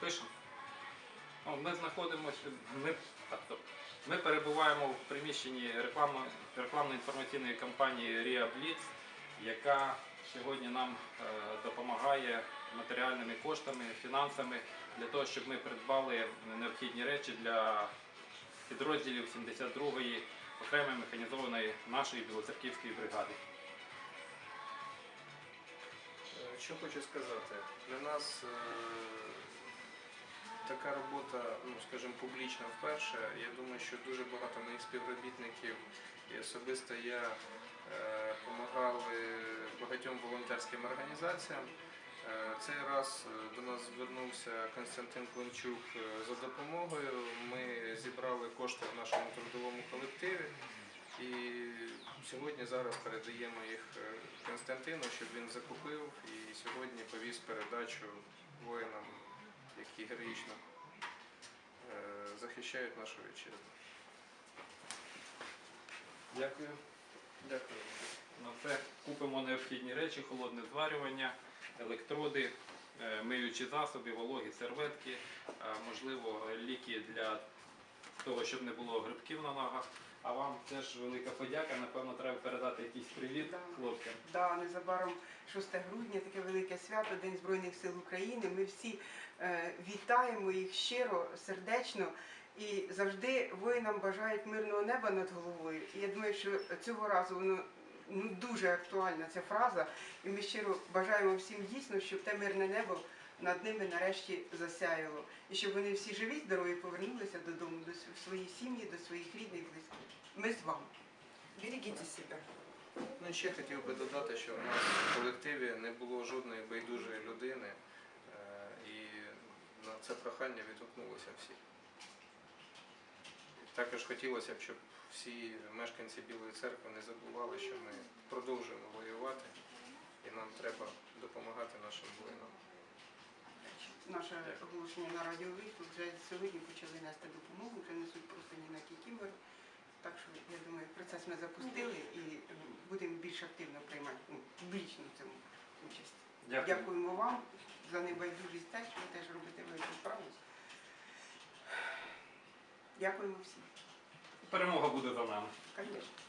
Пишемо. О, Ми знаходимося, ми, стоп. ми перебуваємо в приміщенні рекламно- рекламно-інформаційної кампанії Ріа Бліц, яка сьогодні нам е, допомагає матеріальними коштами, фінансами для того, щоб ми придбали необхідні речі для підрозділів 72-ї окремої механізованої нашої білоцерківської бригади. Е, Що хочу сказати, для нас е, така робота, ну скажімо, публічна вперше. Я думаю, що дуже багато моїх співробітників і особисто я допомагали багатьом волонтерським організаціям. Е, Цей раз е, до нас звернувся Константин Климчук е, за допомогою. Ми зібрали кошти в нашому трудовому колективі. І сьогодні зараз передаємо їх е, Константину, щоб він закупив і сьогодні повіз передачу воїнам, які героїчно е, захищають нашу вітчизну. Дякую. Дякую. На це купимо необхідні речі, холодне зварювання, електроди, е, миючі засоби, вологі серветки, можливо, ліки для того, щоб не було грибків на ногах. А вам теж велика подяка. Напевно, треба передати якийсь привіт Да. хлопцям. Да, незабаром 6 грудня, таке велике свято, День Збройних сил України. Ми всі е, вітаємо їх щиро, сердечно і завжди воїнам бажають мирного неба над головою. І я думаю, що цього разу воно ну, дуже актуальна ця фраза. І ми щиро бажаємо всім дійсно, щоб те мирне небо над ними нарешті засяяло. І щоб вони всі живі, здорові повернулися додому, до своїх сім'ї, до своїх рідних, близьких. Ми з вами. Берегіть себе. Ну, ще хотів би додати, що в нас в колективі не було жодної байдужої людини, е, і на це прохання відгукнулося всі. Також хотілося б, щоб всі мешканці Білої церкви не забували, що ми продовжуємо воювати і нам треба допомагати нашим воїнам. Наше оголошення на радіо вийшло, вже сьогодні почали нести допомогу, вже несуть просто ні на кікімер. Так що я думаю, процес ми запустили і будемо більш активно приймати ну, публічно в цьому участь. Дякую. Дякуємо вам за небайдужість те, що ви теж робите велику справу. Дякуємо всім. Перемога буде за нами. Звісно.